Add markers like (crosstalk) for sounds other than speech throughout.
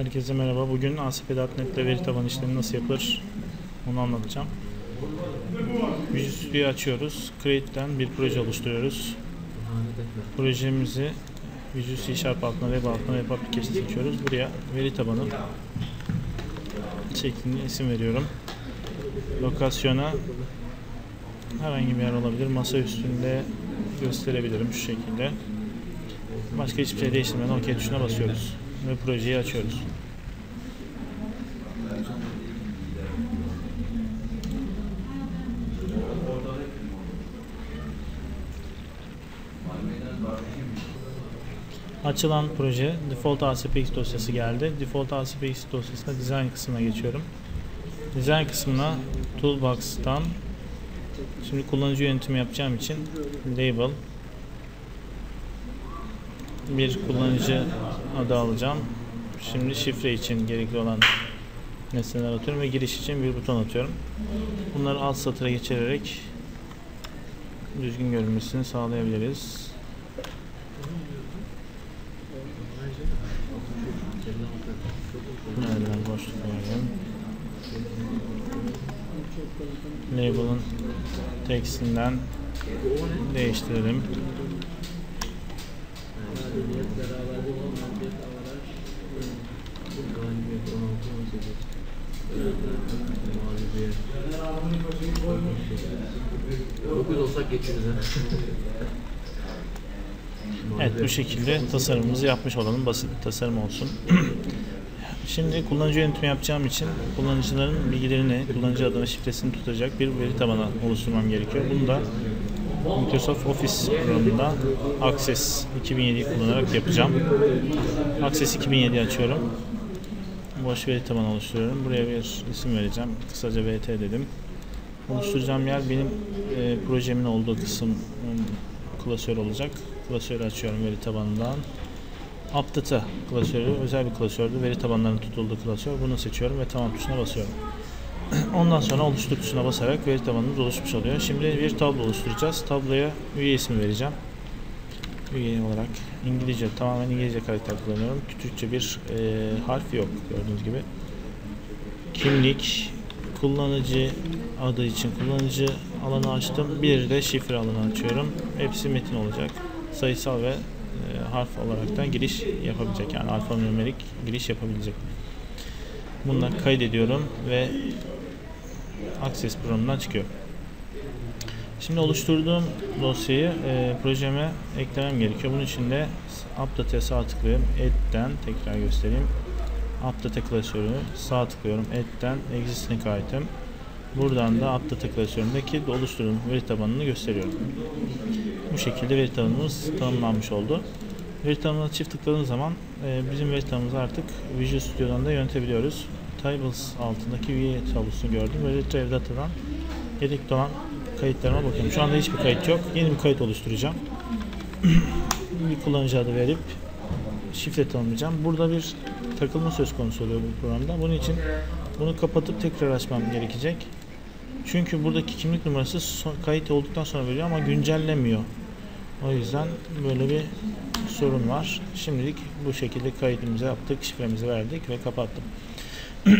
Herkese merhaba. Bugün ASP.NET'te veri tabanı işlemi nasıl yapılır onu anlatacağım. Visual Studio'yu açıyoruz. Create'den bir proje oluşturuyoruz. Projemizi Visual C Sharp altına web altına web application seçiyoruz. Buraya veri tabanı şeklinde isim veriyorum. Lokasyona herhangi bir yer olabilir. Masa üstünde gösterebilirim şu şekilde. Başka hiçbir şey değiştirmeden OK tuşuna basıyoruz ve projeyi açıyoruz. Açılan proje default ASPX dosyası geldi. Default ASPX dosyasında design kısmına geçiyorum. Design kısmına toolbox'tan şimdi kullanıcı yönetimi yapacağım için label bir kullanıcı adı alacağım. Şimdi şifre için gerekli olan nesneler atıyorum ve giriş için bir buton atıyorum. Bunları alt satıra geçirerek düzgün görünmesini sağlayabiliriz. Nereden boşluk verelim. Label'ın tekstinden değiştirelim. Evet bu şekilde tasarımımızı yapmış olalım. Basit bir tasarım olsun. (clears throat) Şimdi kullanıcı yönetimi yapacağım için kullanıcıların bilgilerini, kullanıcı adını, şifresini tutacak bir veri tabanı oluşturmam gerekiyor. Bunu da Microsoft Office programında Access 2007'yi kullanarak yapacağım. Access 2007 açıyorum. Boş veri tabanı oluşturuyorum. Buraya bir isim vereceğim. Kısaca VT dedim. Oluşturacağım yer benim e, projemin olduğu kısım klasör olacak. Klasörü açıyorum veri tabanından. Update klasörü özel bir klasördü. Veri tabanlarının tutulduğu klasör. Bunu seçiyorum ve tamam tuşuna basıyorum. (clears throat) Ondan sonra oluştur tuşuna basarak veri tabanımız oluşmuş oluyor. Şimdi bir tablo oluşturacağız. Tabloya üye ismi vereceğim. Üye olarak İngilizce, tamamen İngilizce karakter kullanıyorum. Türkçe bir e, harf yok gördüğünüz gibi. Kimlik, kullanıcı adı için kullanıcı alanı açtım. Bir de şifre alanı açıyorum. Hepsi metin olacak. Sayısal ve e, harf olaraktan giriş yapabilecek. Yani alfanümerik giriş yapabilecek. Bunları kaydediyorum ve Access programından çıkıyor. Şimdi oluşturduğum dosyayı e, projeme eklemem gerekiyor. Bunun için de Update'e sağ tıklıyorum. Add'den tekrar göstereyim. Update klasörü sağ tıklıyorum. Add'den Existing Item. Buradan da Update klasöründeki oluşturduğum veri tabanını gösteriyorum. Bu şekilde veri tabanımız tanımlanmış oldu. Veri tabanına çift tıkladığınız zaman e, bizim veri tabanımızı artık Visual Studio'dan da yönetebiliyoruz. Tables altındaki üye tablosunu gördüm. Ve Retrieve Data'dan gerekli olan kayıtlarıma bakıyorum. Şu anda hiçbir kayıt yok. Yeni bir kayıt oluşturacağım. (clears throat) bir kullanıcı adı verip şifre tanımlayacağım. Burada bir takılma söz konusu oluyor bu programda. Bunun için bunu kapatıp tekrar açmam gerekecek. Çünkü buradaki kimlik numarası son, kayıt olduktan sonra veriyor ama güncellemiyor. O yüzden böyle bir sorun var. Şimdilik bu şekilde kaydımızı yaptık, şifremizi verdik ve kapattım. (clears throat)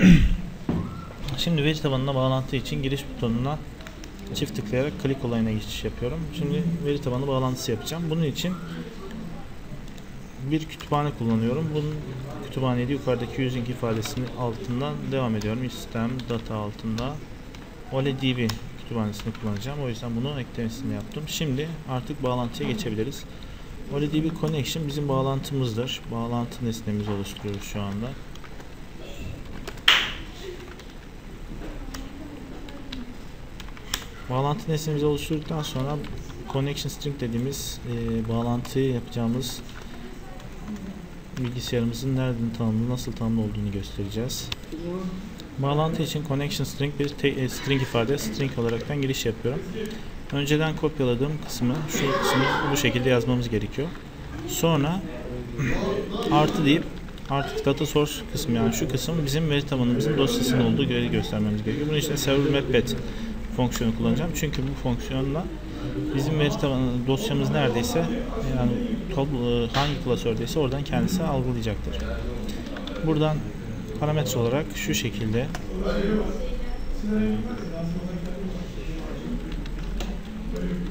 Şimdi veri tabanına bağlantı için giriş butonuna çift tıklayarak klik olayına geçiş yapıyorum. Şimdi veri tabanı bağlantısı yapacağım. Bunun için bir kütüphane kullanıyorum. Bunun kütüphanede yukarıdaki using ifadesinin altından devam ediyorum. Sistem data altında OLEDB kütüphanesini kullanacağım. O yüzden bunu eklemesini yaptım. Şimdi artık bağlantıya geçebiliriz. OLEDB connection bizim bağlantımızdır. Bağlantı nesnemizi oluşturuyoruz şu anda. Bağlantı nesnemizi oluşturduktan sonra connection string dediğimiz e, bağlantıyı yapacağımız bilgisayarımızın nereden tanımlı, nasıl tanımlı olduğunu göstereceğiz. Bağlantı için connection string bir e, string ifade, string olaraktan giriş yapıyorum. Önceden kopyaladığım kısmı, şu kısmı bu şekilde yazmamız gerekiyor. Sonra (clears throat) artı deyip artık data source kısmı yani şu kısım bizim veri tabanımızın dosyasının olduğu yeri göstermemiz gerekiyor. Bunun için server mapbed fonksiyonu kullanacağım. Çünkü bu fonksiyonla bizim veri tabanı dosyamız neredeyse yani top, hangi klasördeyse oradan kendisi algılayacaktır. Buradan parametre olarak şu şekilde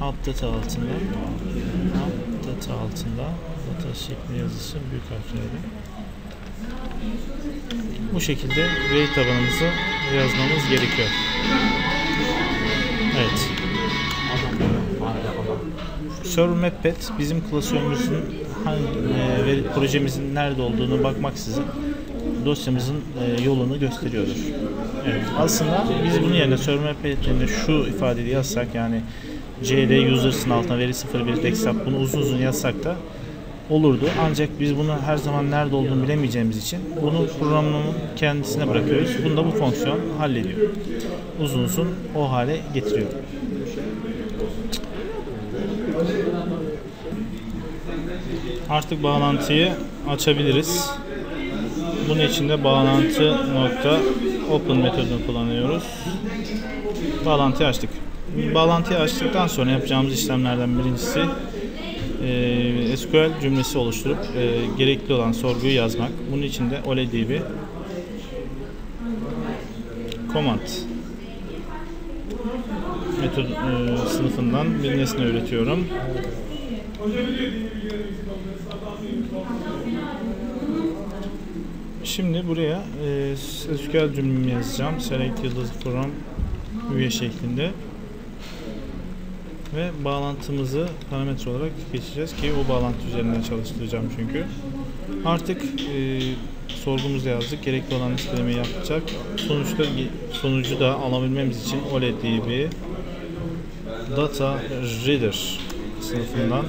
data altında alt data altında data şekli yazısı büyük harflerle bu şekilde veri tabanımızı yazmamız gerekiyor. Evet. Server Mappad bizim klasörümüzün hangi e, projemizin nerede olduğunu bakmaksızın dosyamızın e, yolunu gösteriyordur. Evet. Aslında biz bunun yerine Server Mappad'inde şu ifadeyi yazsak yani cd users'ın altına veri 01 desktop bunu uzun uzun yazsak da olurdu. Ancak biz bunu her zaman nerede olduğunu bilemeyeceğimiz için bunu programın kendisine bırakıyoruz. Bunu da bu fonksiyon hallediyor. Uzun uzun o hale getiriyor. Artık bağlantıyı açabiliriz. Bunun için de bağlantı nokta open metodunu kullanıyoruz. Bağlantıyı açtık. Bağlantıyı açtıktan sonra yapacağımız işlemlerden birincisi e, SQL cümlesi oluşturup e, gerekli olan sorguyu yazmak. Bunun için de OLEDB command metod e, sınıfından bir nesne üretiyorum. Şimdi buraya e, SQL cümlemi yazacağım. Select yıldız from üye şeklinde. Ve bağlantımızı parametre olarak geçeceğiz ki o bağlantı üzerinden çalıştıracağım çünkü. Artık e, sorgumuzu yazdık. Gerekli olan listelemeyi yapacak. Sonuçta sonucu da alabilmemiz için OLEDB Data Reader sınıfından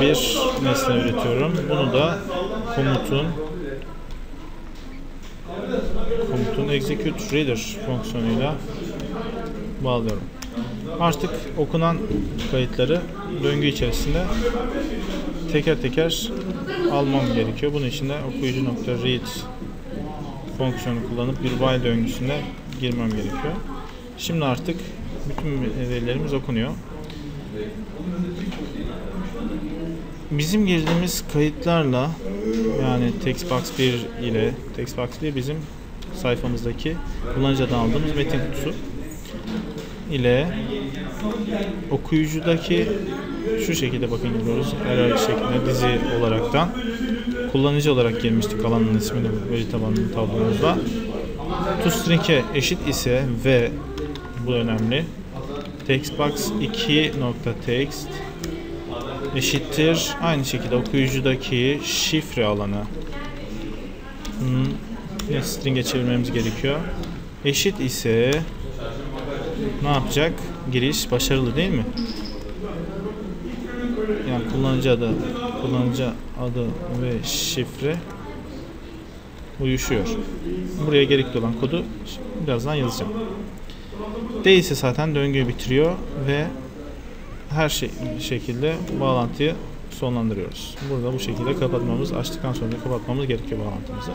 bir nesne üretiyorum. Bunu da komutun komutun execute reader fonksiyonuyla bağlıyorum. Artık okunan kayıtları döngü içerisinde teker teker almam gerekiyor. Bunun için de okuyucu nokta read fonksiyonu kullanıp bir while döngüsüne girmem gerekiyor. Şimdi artık bütün verilerimiz okunuyor. Bizim girdiğimiz kayıtlarla yani Textbox 1 ile Textbox 1 bizim sayfamızdaki kullanıcıdan aldığımız metin kutusu ile okuyucudaki şu şekilde bakın görüyoruz. Error şeklinde dizi olaraktan kullanıcı olarak girmiştik alanın ismini veri tabanının tablomuzda. ToString'e eşit ise ve bu önemli. Textbox 2.text eşittir aynı şekilde okuyucudaki şifre alanı hmm, string'e çevirmemiz gerekiyor. Eşit ise ne yapacak? Giriş başarılı değil mi? Yani kullanıcı adı, kullanıcı adı ve şifre uyuşuyor. Buraya gerekli olan kodu birazdan yazacağım. Değilse zaten döngüyü bitiriyor ve her şey şekilde bağlantıyı sonlandırıyoruz. Burada bu şekilde kapatmamız, açtıktan sonra kapatmamız gerekiyor bağlantımızı.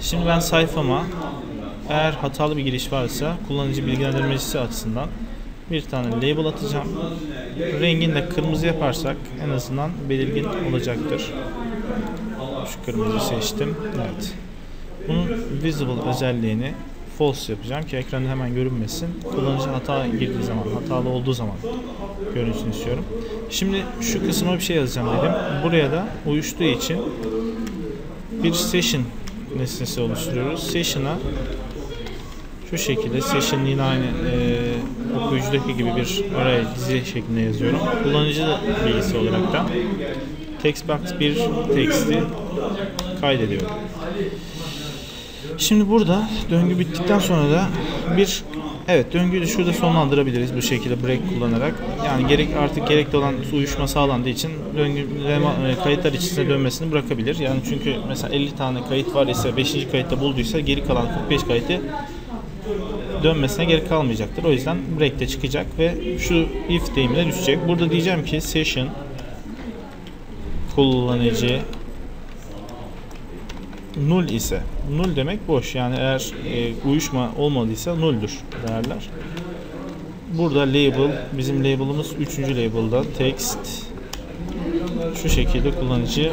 Şimdi ben sayfama eğer hatalı bir giriş varsa kullanıcı bilgilendirmecisi açısından bir tane label atacağım. Rengini de kırmızı yaparsak en azından belirgin olacaktır. Şu kırmızı seçtim. Evet. Bunun visible özelliğini false yapacağım ki ekranda hemen görünmesin. Kullanıcı hata girdiği zaman, hatalı olduğu zaman görünsün istiyorum. Şimdi şu kısma bir şey yazacağım dedim. Buraya da uyuştuğu için bir session nesnesi oluşturuyoruz. Session'a şu şekilde session yine aynı e, okuyucudaki gibi bir araya dizi şeklinde yazıyorum. Kullanıcı bilgisi olarak da textbox bir teksti kaydediyorum. Şimdi burada döngü bittikten sonra da bir evet döngüyü de şurada sonlandırabiliriz bu şekilde break kullanarak. Yani gerek artık gerekli olan uyuşma sağlandığı için döngü e, kayıtlar içerisine dönmesini bırakabilir. Yani çünkü mesela 50 tane kayıt var ise 5. kayıtta bulduysa geri kalan 45 kayıtı dönmesine gerek kalmayacaktır. O yüzden break'te çıkacak ve şu if deyimine düşecek. Burada diyeceğim ki session kullanıcı null ise null demek boş yani eğer e, uyuşma olmadıysa nulldür değerler. Burada label bizim label'ımız 3. label'da text şu şekilde kullanıcıyı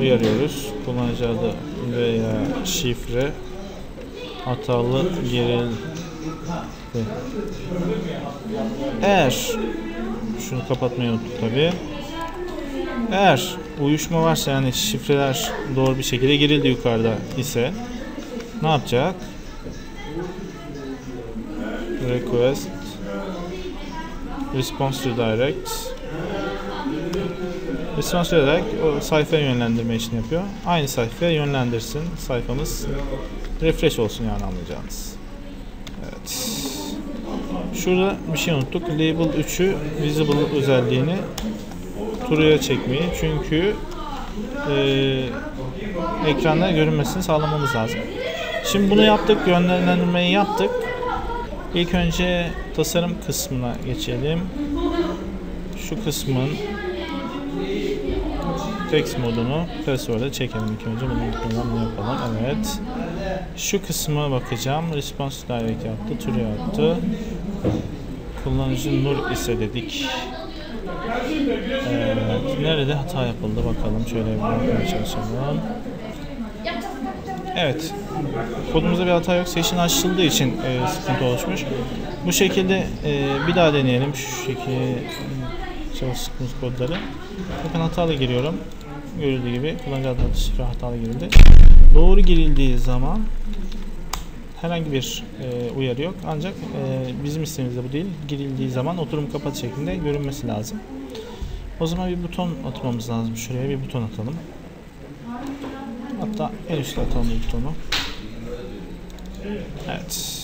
uyarıyoruz. Kullanıcı adı veya şifre hatalı girildi. Eğer şunu kapatmayı unuttuk tabi. Eğer uyuşma varsa yani şifreler doğru bir şekilde girildi yukarıda ise ne yapacak? Request Response Redirect Response Redirect o sayfaya yönlendirme işini yapıyor. Aynı sayfaya yönlendirsin. Sayfamız refresh olsun yani anlayacağınız. Şurada bir şey unuttuk. Label 3'ü visible özelliğini True'ya çekmeyi. Çünkü e, ekranda görünmesini sağlamamız lazım. Şimdi bunu yaptık. Yönlendirmeyi yaptık. İlk önce tasarım kısmına geçelim. Şu kısmın text modunu password'a çekelim ilk önce. Bunu bunu yapalım. Evet. Şu kısma bakacağım. Response direct yaptı. True yaptı. Kullanıcı null ise dedik. Evet. Nerede hata yapıldı bakalım. Şöyle bir bakmaya çalışalım. Evet. Kodumuzda bir hata yok. Session açıldığı için e, sıkıntı oluşmuş. Bu şekilde e, bir daha deneyelim. Şu şekilde çalıştığımız kodları. Bakın hatalı giriyorum. Görüldüğü gibi kullanıcı şifre hatalı girildi. Doğru girildiği zaman herhangi bir e, uyarı yok. Ancak e, bizim isteğimiz de bu değil. Girildiği zaman oturum kapat şeklinde görünmesi lazım. O zaman bir buton atmamız lazım. Şuraya bir buton atalım. Hatta en üstte atalım bu butonu. Evet.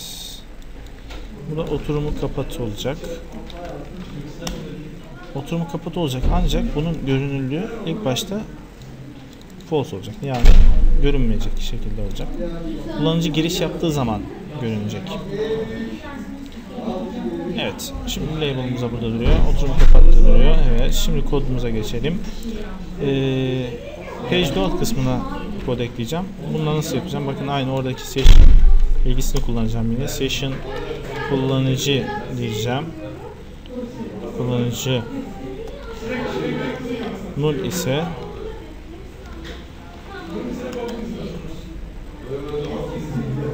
Bu da oturumu kapat olacak. Oturumu kapat olacak ancak bunun görünürlüğü ilk başta false olacak. Yani görünmeyecek şekilde olacak. Kullanıcı giriş yaptığı zaman görünecek. Evet. Şimdi label'ımıza burada duruyor. Oturum kapattı duruyor. Evet. Şimdi kodumuza geçelim. Ee, page load kısmına kod ekleyeceğim. Bunu nasıl yapacağım? Bakın aynı oradaki session bilgisini kullanacağım yine. Session kullanıcı diyeceğim. Kullanıcı null ise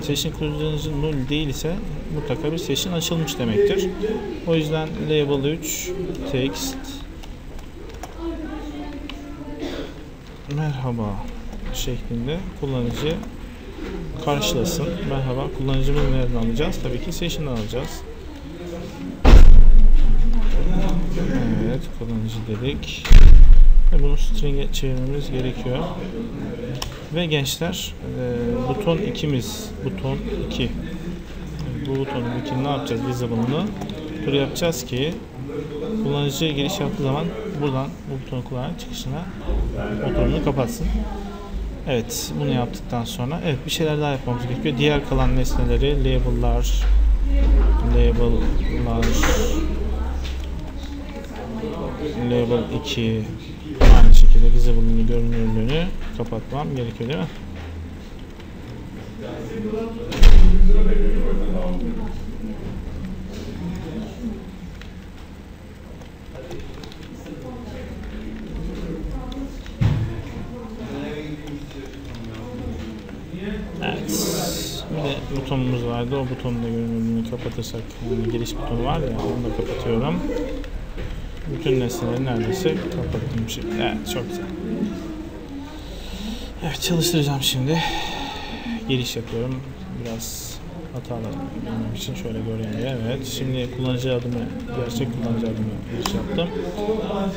session kullanıcı null değil ise mutlaka bir session açılmış demektir. O yüzden label 3 text merhaba şeklinde kullanıcı karşılasın. Merhaba kullanıcımızı nereden alacağız? Tabii ki session'dan alacağız. Evet kullanıcı dedik. Ve bunu string'e çevirmemiz gerekiyor. Ve gençler e, buton 2'miz buton 2 bu butonun iki ne yapacağız visible'ını tur yapacağız ki kullanıcı giriş yaptığı zaman buradan bu butonu kullanarak çıkışına oturumunu kapatsın. Evet bunu yaptıktan sonra evet bir şeyler daha yapmamız gerekiyor. Diğer kalan nesneleri label'lar label'lar label 2 aynı şekilde visible'ını görünürlüğünü kapatmam gerekiyor değil mi? Evet. Bir de butonumuz vardı. O butonun da görünümünü kapatırsak yani giriş butonu var ya onu da kapatıyorum. Bütün nesneleri neredeyse kapattım şimdi. Evet çok güzel. Çalıştıracağım şimdi. Giriş yapıyorum. Biraz hatalı benim için şöyle göreyim diye. Evet. Şimdi kullanıcı adımı, gerçek kullanıcı adımı giriş yaptım.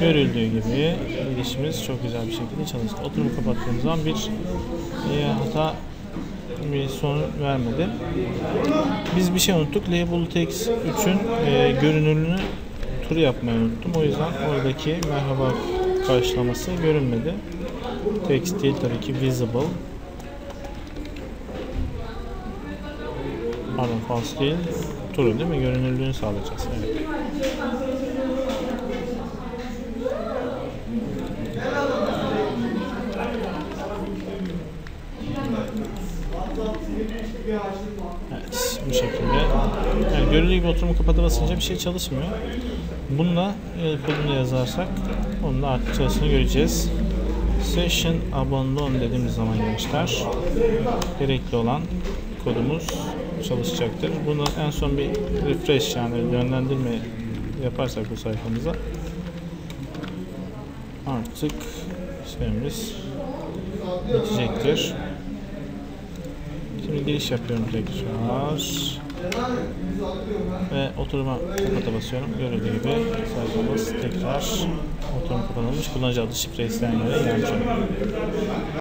Görüldüğü gibi girişimiz çok güzel bir şekilde çalıştı. Oturumu kapattığım zaman bir hata bir sorun vermedi. Biz bir şey unuttuk. Label Text 3'ün e, görünürlüğünü tur yapmayı unuttum. O yüzden oradaki merhaba karşılaması görünmedi. Değil tabii ki visible. Pardon false değil. True değil mi? Görünürlüğünü sağlayacağız. Evet. Evet, bu şekilde. Yani görüldüğü gibi oturumu kapata basınca bir şey çalışmıyor. Bununla e, kodunu yazarsak Onun da artık çalıştığını göreceğiz. Session abandon dediğimiz zaman gençler gerekli olan kodumuz çalışacaktır. Bunu en son bir refresh yani yönlendirme yaparsak bu sayfamıza artık işlemimiz bitecektir. Şimdi giriş yapıyorum tekrar. Ve oturuma kapata basıyorum. Görüldüğü gibi sayfamız tekrar oturum kapanılmış. Kullanıcı adı şifre isteyenlere oluyor.